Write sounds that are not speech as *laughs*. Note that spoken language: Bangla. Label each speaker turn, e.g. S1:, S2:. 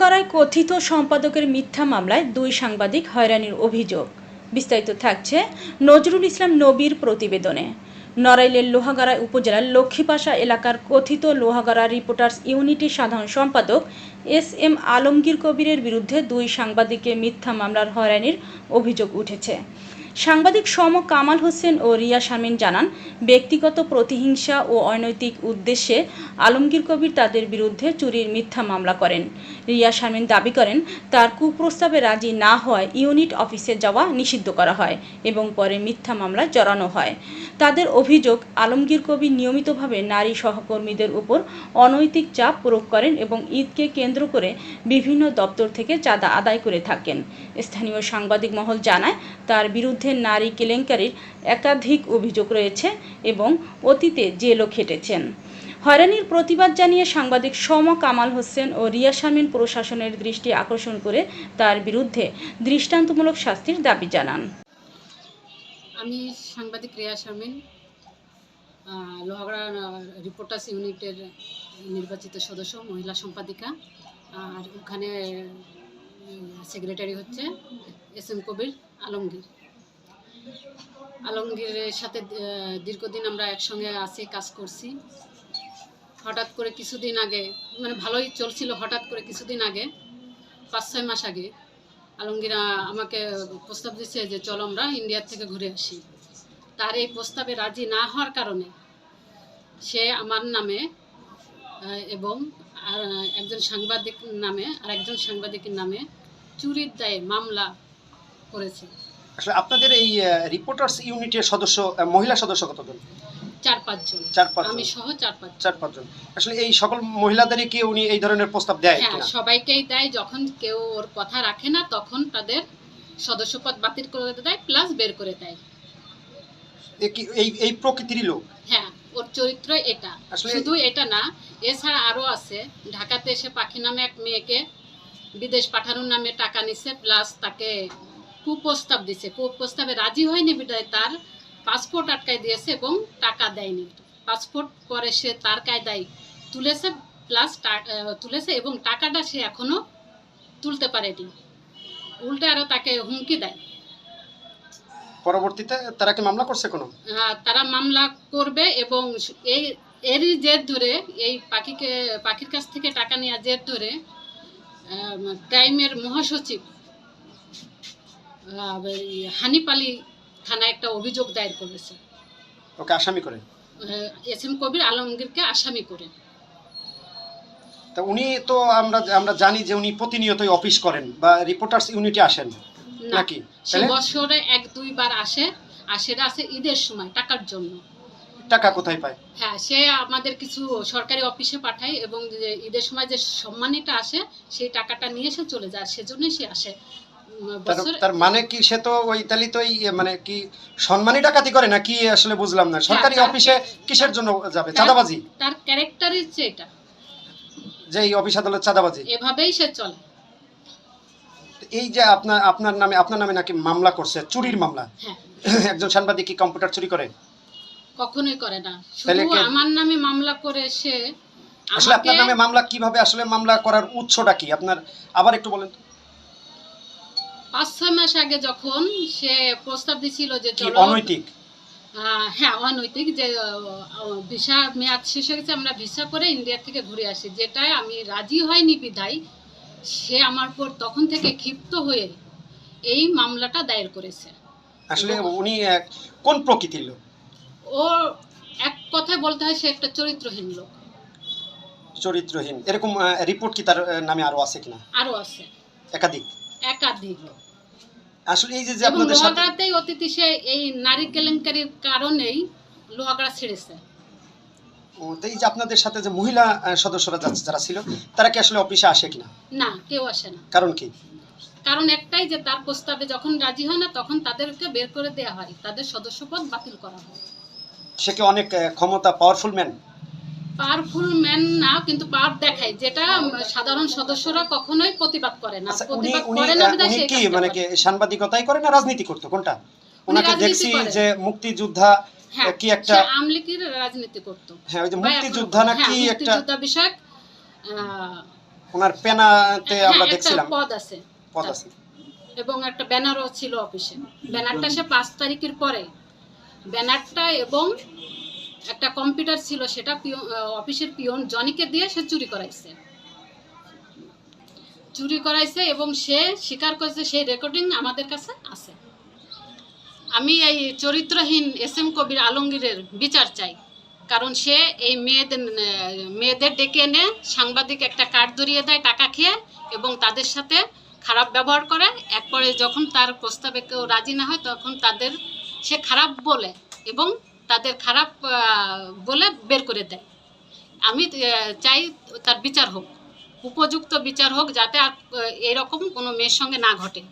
S1: লোহাগড়ায় কথিত সম্পাদকের মিথ্যা মামলায় দুই সাংবাদিক হয়রানির অভিযোগ। বিস্তারিত থাকছে নজরুল ইসলাম নবীর প্রতিবেদনে। নড়াইলের লোহাগাড়া উপজেলার লক্ষ্মীপাশা এলাকার কথিত লোহাগাড়া রিপোর্টার্স ইউনিটির সাধারণ সম্পাদক এস এম আলমগীর কবিরের বিরুদ্ধে দুই সাংবাদিককে মিথ্যা মামলার হয়রানির অভিযোগ উঠেছে। সাংবাদিক সম কামাল হোসেন ও রিয়া শারমিন জানান, ব্যক্তিগত প্রতিহিংসা ও অনৈতিক উদ্দেশ্যে আলমগীর কবির তাদের বিরুদ্ধে চুরির মিথ্যা মামলা করেন। রিয়া শারমিন দাবি করেন, তার কুপ্রস্তাবে রাজি না হওয়ায় ইউনিট অফিসে যাওয়া নিষিদ্ধ করা হয় এবং পরে মিথ্যা মামলায় জড়ানো হয়। তাদের অভিযোগ, আলমগীর কবির নিয়মিতভাবে নারী সহকর্মীদের উপর অনৈতিক চাপ প্রয়োগ করেন এবং ঈদকে কেন্দ্র করে বিভিন্ন দপ্তর থেকে চাঁদা আদায় করে থাকেন। স্থানীয় সাংবাদিক মহল জানায়, তার বিরুদ্ধে নারী কেলেঙ্কারির একাধিক অভিযোগ রয়েছে এবং অতীতে জেলও খেটেছেন। হয়রানির প্রতিবাদ জানিয়ে সাংবাদিক সম কামাল হোসেন ও রিয়া শারমিন প্রশাসনের দৃষ্টি আকর্ষণ করে তার বিরুদ্ধে দৃষ্টান্তমূলক শাস্তির দাবি জানান।
S2: আমি সাংবাদিক রেয়া শারমিন আহ, লোহাগড়া রিপোর্টার্স ইউনিটের নির্বাচিত সদস্য মহিলা সম্পাদিকা। আর ওখানে সেক্রেটারি হচ্ছে এস এম কবির আলমগীর। আলমগীরের সাথে দীর্ঘদিন আমরা একসঙ্গে আছি, কাজ করছি। হঠাৎ করে কিছুদিন আগে মানে ভালোই চলছিল হঠাৎ করে কিছুদিন আগে, পাঁচ, ছয় মাস আগে, আলমগীর আমাকে প্রস্তাব দিচ্ছে যে চলো আমরা ইন্ডিয়ার থেকে ঘুরে আসি। তার এই প্রস্তাবে রাজি না হওয়ার কারণে সে আমার নামে এবং আর একজন সাংবাদিক নামে আর একজন সাংবাদিকের নামে চুরির দায়ে মামলা করেছে।
S3: আসলে আপনাদের এই রিপোর্টার্স ইউনিটের সদস্য মহিলা সদস্য কতজন?
S2: চার পাঁচজন।
S3: চার পাঁচজন।
S2: আমি সহ চার পাঁচ
S3: চার পাঁচজন। আসলে এই সকল মহিলাদেরই কি উনি এই ধরনের প্রস্তাব দেয়
S2: হ্যাঁ সবাইকেই দেয় যখন কেউ ওর কথা রাখে না তখন তাদের সদস্যপদ বাতিল করে দেয় প্লাস বের করে দেয়।
S3: এই এই প্রকৃতিরই লোক?
S2: হ্যাঁ ওর চরিত্র এটা। শুধু এটা না এছাড়া আরও আছে। ঢাকাতে এসে পাখি নামে এক মেয়েকে বিদেশ পাঠানোর নামে টাকা নিছে প্লাস তাকে কুপ্রস্তাব দিছে কুপ্রস্তাবে রাজি হয়নি বিদায় তার পাসপোর্ট আটকায় দিয়েছে এবং টাকা দেয়নি। পাসপোর্ট পরে সে তার কায়দায় তুলেছে প্লাস তুলেছে এবং টাকাটা সে এখনও তুলতে পারেনি। উল্টে আরও তাকে হুমকি দেয়।
S3: পরবর্তীতে তারা কি মামলা করছে কোনো?
S2: আহ, তারা মামলা করবে এবং এই এরই জের ধরে এই পাখিকে পাখির কাছ থেকে টাকা নেওয়া জের ধরে ক্রাইমের মহাসচিব হানিপালি থানায় একটা অভিযোগ দায়ের করেছে।
S3: ওকে আসামি করে?
S2: এস এম কবির আলমগীরকে আসামি করে।
S3: তা উনি তো আমরা আমরা জানি যে উনি প্রতিনিয়তই অফিস করেন বা রিপোর্টার্স ইউনিটে আসেন নাকি?
S2: সে বছরে এক দুইবার আসে আর সেটা আসে ঈদের সময় টাকার জন্য।
S3: টাকা কোথায় পায়?
S2: হ্যাঁ সে আমাদের কিছু সরকারি অফিসে পাঠায় এবং ঈদের সময় যে সম্মানীটা আসে সেই টাকাটা নিয়ে সে চলে যায় সেজন্যই সে আসে।
S3: তার মানে কি? সে তো ওই তো মানে কি সম্মানী ডাকাতি করে না কি আসলে বুঝলাম না? সরকারি অফিসে কিসের জন্য যাবে? চাঁদাবাজি?
S2: তার ক্যারেক্টার হচ্ছে এটা।
S3: যে এই অফিস আদালত চাঁদাবাজি?
S2: এভাবেই সে চলে।
S3: এই যে আপনার আপনার নামে আপনার নামে নাকি মামলা করছে চুরির মামলা।
S2: হ্যাঁ। *laughs*
S3: একজন সাংবাদিক কি কম্পিউটার চুরি করে?
S2: কখনোই করে না।
S3: তাহলে
S2: শুধু আমার নামে মামলা করে সে
S3: আসলে আপনার নামে মামলা কীভাবে আসলে মামলা করার উৎসটা কি? আপনার আবার একটু বলেন। তো।
S2: পাঁচ ছয় মাস আগে যখন সে প্রস্তাব দিছিল যে
S3: অনৈতিক?
S2: হ্যাঁ অনৈতিক যে ভিসা মেয়াদ শেষ হয়ে গেছে আমরা ভিসা করে ইন্ডিয়া থেকে ঘুরে আসি। যেটায় আমি রাজি হয়নি বিধায় সে আমার পর তখন থেকে ক্ষিপ্ত হয়ে এই মামলাটা দায়ের করেছে।
S3: আসলে উনি কোন প্রকৃতির লোক?
S2: ও এক কথায় বলতে হয় সে একটা চরিত্রহীন লোক।
S3: চরিত্রহীন। এরকম রিপোর্ট কি তার নামে আরও আছে কিনা?
S2: আরও আছে।
S3: একাধিক?
S2: একাধিক।
S3: আসলে এই যে যে আপনাদের সাথে
S2: অতিথি সে এই নারী কেলেঙ্কারির কারণেই লোহাগড়া ছেড়েছে।
S3: ও, তো এই যে আপনাদের সাথে যে মহিলা সদস্যরা যাচ্ছে যারা ছিল তারা কি আসলে অফিসে আসে কিনা?
S2: না কেউ আসে না।
S3: কারণ কি?
S2: কারণ একটাই যে তার প্রস্তাবে যখন রাজি হয় না তখন তাদেরকে বের করে দেওয়া হয়। তাদের সদস্যপদ বাতিল করা হয়।
S3: সে কি অনেক ক্ষমতা পাওয়ারফুল ম্যান
S2: পাওয়ারফুল ম্যান না কিন্তু পাওয়ার দেখায় যেটা সাধারণ সদস্যরা কখনোই প্রতিবাদ করে না।
S3: আচ্ছা
S2: প্রতিবাদ করে না বিধায়
S3: কি মানে কি সাংবাদিকতাই করে না রাজনীতি করতো? কোনটা? ওনাকে দেখছি যে মুক্তিযোদ্ধা
S2: হ্যাঁ
S3: কি একটা
S2: আমলিকির রাজনীতি করতো।
S3: হ্যাঁ ওই যে মুক্তিযোদ্ধা নাকি
S2: হ্যাঁ,
S3: একটা
S2: মুক্তিযোদ্ধা বিষয়ক
S3: ওনার পেনাতে আমরা
S2: হ্যাঁ,
S3: দেখছিলাম।
S2: পদ আছে।
S3: পদ আছে।
S2: এবং একটা ব্যানারও ছিল অফিসে। ব্যানারটা সে পাঁচ তারিখের পরে। ব্যানারটা এবং একটা কম্পিউটার ছিল, সেটা অফিসের পিয়ন জনিকে দিয়ে সে চুরি করাইছে। চুরি করাইছে এবং সে স্বীকার করেছে সেই রেকর্ডিং আমাদের কাছে আছে। আমি এই চরিত্রহীন এস এম কবির আলমগীরের বিচার চাই, কারণ সে এই মেয়েদের মেয়েদের ডেকে এনে সাংবাদিক একটা কার্ড ধরিয়ে দেয়, টাকা খেয়ে এবং তাদের সাথে খারাপ ব্যবহার করে। একপরে যখন তার প্রস্তাবে কেউ রাজি না হয়, তখন তাদের সে খারাপ বলে এবং তাদের খারাপ বলে বের করে দেয়। আমি চাই তার বিচার হোক, উপযুক্ত বিচার হোক, যাতে আর এরকম কোনো মেয়ের সঙ্গে না ঘটে।